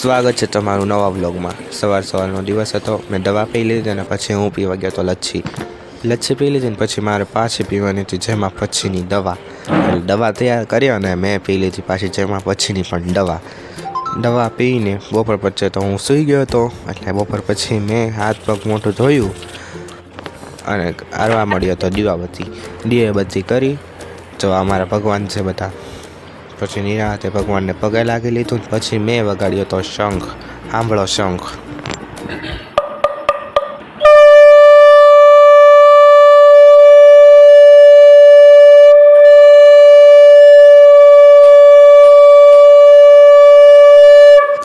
સ્વાગત છે તમારું નવા વ્લોગમાં. સવાર સવારનો દિવસ હતો. મેં દવા પી લીધી અને પછી હું પીવા ગયો તો લચ્છી. લચ્છી પી લીધી ને પછી મારે પાછી પીવાની હતી, જેમાં પછીની દવા. દવા તૈયાર કરી અને મેં પી લીધી પાછી, જેમાં પછીની પણ દવા. દવા પીને બપોર પછી તો હું સૂઈ ગયો હતો. એટલે બપોર પછી મેં હાથ પગ મોટું ધોયું અને આરવા મળ્યો હતો દીવાબત્તી. દીવાબત્તી કરી. જો અમારા ભગવાન છે બધા. પછી નિરાતે ભગવાનને પગે લાગી લીધું પછી મેં વગાડ્યો તો શંખ, આંબળો શંખ.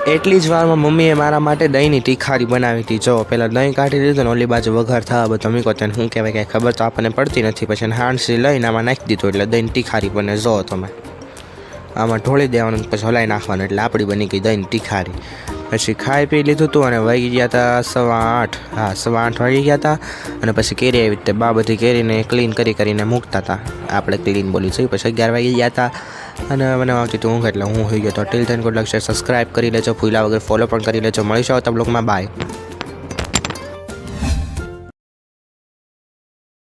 એટલી જ વારમાં મમ્મીએ મારા માટે દહીંની તીખારી બનાવી હતી. જો, પહેલાં દહીં કાઢી દીધું ને ઓલી બાજુ વઘાર થવા બધો મીકો તેને શું કહેવાય, કાંઈ ખબર તો આપણને પડતી નથી. પછી હાંડસી લઈને આમાં નાખી દીધું એટલે દહીં તીખારી બને. જો તમે. આમાં ઢોળી દેવાનું પછી હલાઈ નાખવાનું એટલે આપણી બની ગઈ દહીં તીખારી. પછી ખાઈ પી લીધું હતું અને વાગી ગયા હતા સવા આઠ. હા, સવા આઠ વાગી ગયા હતા અને પછી કેરી આવી રીતે બા બધી કેરીને ક્લીન કરી કરીને મૂકતા હતા આપણે ક્લીન બોલી છે. પછી અગિયાર વાગી ગયા હતા અને મને આવતી હતી ઊંઘ એટલે હું હોઈ ગયો તો. ટીલ થઈને ગુડ લક્ષ સબસ્ક્રાઈબ કરી લેજો. ભૂલા વગર ફોલો પણ કરી લેજો. મળીશું આવતા બ્લોગમાં બાય